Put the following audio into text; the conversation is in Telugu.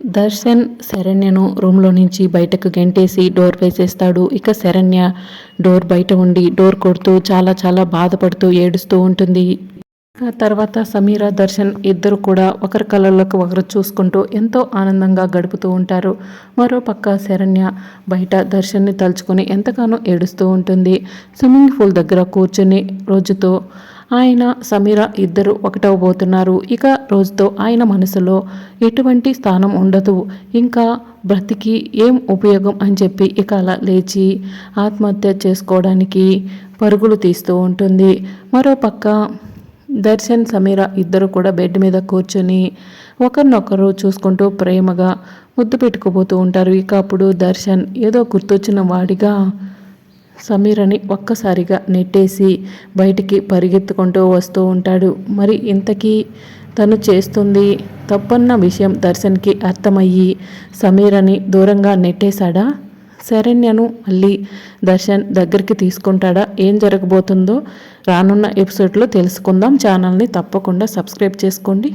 దర్శన్ శరణ్యను రూమ్లో నుంచి బయటకు గెంటేసి డోర్ వేసేస్తాడు ఇక శరణ్య డోర్ బయట ఉండి డోర్ కొడుతూ చాలా చాలా బాధపడుతూ ఏడుస్తూ ఉంటుంది. ఆ తర్వాత సమీర దర్శన్ ఇద్దరు కూడా ఒకరి కళ్ళలోకి ఒకరు చూసుకుంటూ ఎంతో ఆనందంగా గడుపుతూ ఉంటారు. మరోపక్క శరణ్య బయట దర్శన్ని తలుచుకొని ఎంతగానో ఏడుస్తూ ఉంటుంది. స్విమ్మింగ్ పూల్ దగ్గర కూర్చొని రోజుతో ఆయన సమీర ఇద్దరు ఒకటవబోతున్నారు. ఇక రోజుతో ఆయన మనసులో ఎటువంటి స్థానం ఉండదు. ఇంకా బ్రతికి ఏం ఉపయోగం అని చెప్పి ఇక అలా లేచి ఆత్మహత్య చేసుకోవడానికి పరుగులు తీస్తూ ఉంటుంది. మరోపక్క దర్శన్ సమీర ఇద్దరు కూడా బెడ్ మీద కూర్చొని ఒకరినొకరు చూసుకుంటూ ప్రేమగా ముద్దు పెట్టుకోబోతూ ఉంటారు. ఇక అప్పుడు దర్శన్ ఏదో గుర్తొచ్చిన వాడిగా సమీరని ఒక్కసారిగా నెట్టేసి బయటికి పరిగెత్తుకుంటూ వస్తూ ఉంటాడు. మరి ఇంతకీ తను చేస్తుంది తప్పన్న విషయం దర్శన్కి అర్థమయ్యి సమీరని దూరంగా నెట్టేశాడా? శరణ్యను మళ్ళీ దర్శన్ దగ్గరికి తీసుకుంటాడా? ఏం జరగబోతుందో రానున్న ఎపిసోడ్లో తెలుసుకుందాం. ఛానల్ని తప్పకుండా సబ్స్క్రైబ్ చేసుకోండి.